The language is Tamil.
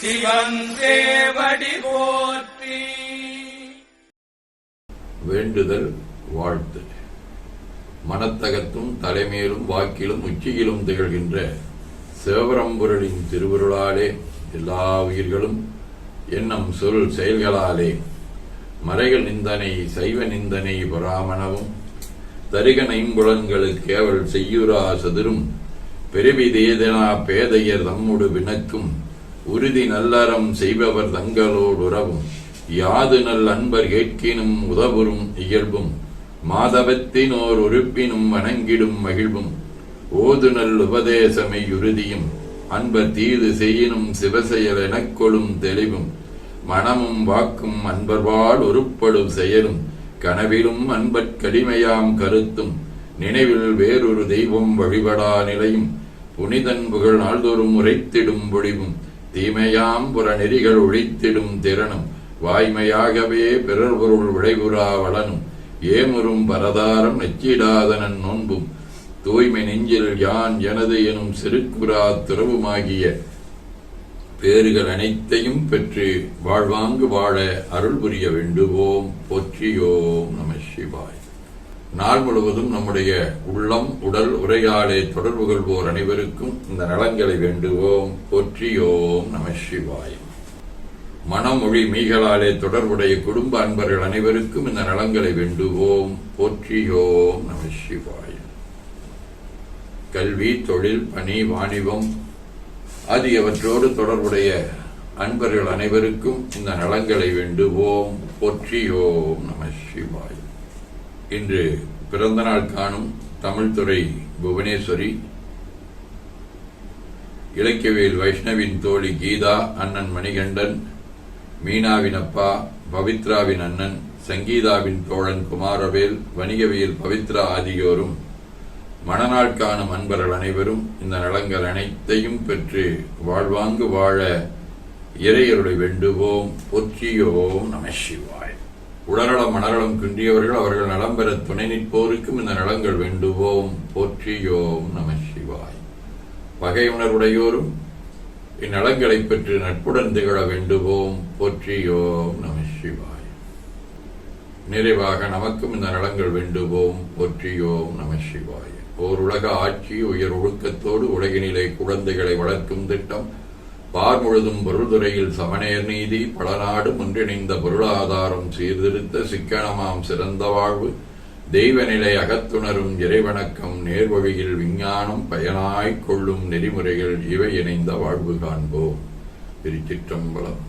சிவன் போற்றி. வேண்டுதல் வாழ்த்து. மனத்தகத்தும் தலைமையிலும் வாக்கிலும் உச்சியிலும் திகழ்கின்ற சிவபரம்பொருளின் திருவருளாலே எல்லா உயிர்களும் எண்ணம் சொல் செயல்களாலே மறைகள் நிந்தனை சைவ நிந்தனை பராமணவும் தருக ஐம்புலன்களுக்கு கேவல் செய்யுரா சதுரும் பெருவி தேதனா பேதையர் தம்முடு வினக்கும் உறுதி நல்லறம் செய்பவர் தங்களோடு உறவும். யாது நல் அன்பர் கேட்கினும் உதவுறும் இயல்பும். மாதவத்தினோர் உறுப்பினும் வணங்கிடும் மகிழ்வும். ஓது நல் உபதேசமை உறுதியும். அன்பர் தீது செய்யினும் சிவசெயல் எனக்கொளும் தெளிவும். மனமும் வாக்கும் அன்பர்வாள் உருப்படும் செயலும். கனவிலும் அன்பர் கடிமையாம் கருத்தும். நினைவில் வேறொரு தெய்வம் வழிபடா நிலையும். புனிதன் புகழ் நாள்தோறும் உரைத்திடும் பொழிவும். தீமையாம் புற நெறிகள் ஒழித்திடும் திறனும் வாய்மையாகவே பிறர் பொருள் விளைவுறா வளனும். ஏமுறும் பரதாரம் நெச்சிடாதனன் நோன்பும் தூய்மை நெஞ்சில் யான் எனது எனும் சிறுக்குறா துறவுமாகிய பேறுகள் அனைத்தையும் பெற்று வாழ்வாங்கு வாழ அருள் புரிய வேண்டுவோம். போற்றியோம் நம சிவாய். நாள் முழுவதும் நம்முடைய உள்ளம் உடல் உரையாடே தொடர்பு கொள்வோர் அனைவருக்கும் இந்த நலங்களை வேண்டுவோம். போற்றியோம் நம சிவாய். மனமொழி மீகளாலே தொடர்புடைய குடும்ப அன்பர்கள் அனைவருக்கும் இந்த நலங்களை வேண்டுவோம். போற்றியோம் நம சிவாய். கல்வி தொழில் பணி வாணிபம் ஆகியவற்றோடு தொடர்புடைய அன்பர்கள் அனைவருக்கும் இந்த நலங்களை வேண்டுவோம். போற்றியோம் நம சிவாய். இன்று பிறந்தநாள் காணும் தமிழ்துறை புவனேஸ்வரி இலக்கியவியல் வைஷ்ணவின் தோழி கீதா அண்ணன் மணிகண்டன் மீனாவின் அப்பா பவித்ராவின் அண்ணன் சங்கீதாவின் தோழன் குமாரவேல் வணிகவியல் பவித்ரா ஆகியோரும் மணநாள் காணும் அன்பர்கள் அனைவரும் இந்த நலங்கள் அனைத்தையும் பெற்று வாழ்வாங்கு வாழ இறையருளை வேண்டுவோம். பொற்றியோம் நம சிவாய். உடல்நலம் மனநலம் குன்றியவர்கள் அவர்கள் நலம் பெற துணை நிற்போருக்கும் இந்த நலங்கள் வேண்டுவோம். போற்றியோம் நம சிவாய். பகை உணர்வுடையோரும் இந்நலங்களை பெற்று நட்புடன் திகழ வேண்டுவோம். போற்றியோம் நம சிவாய். நிறைவாக நமக்கும் இந்த நலங்கள் வேண்டுவோம். போற்றியோம் நம சிவாய். ஓர் உலக ஆட்சி உயர் ஒழுக்கத்தோடு உலகினிலே குழந்தைகளை வளர்க்கும் திட்டம் பார் முழுதும் பொருள்துறையில் சமநேர் நீதி பல நாடு ஒன்றிணைந்த பொருளாதாரம் சீர்திருத்த சிக்கனமாம் சிறந்த வாழ்வு தெய்வநிலை அகத்துணரும் இறைவணக்கம் நேர்வழியில் விஞ்ஞானம் பயனாய்க் கொள்ளும் நெறிமுறைகள் இவை இணைந்த வாழ்வு காண்போம். திருச்சிற்றம்பலம்.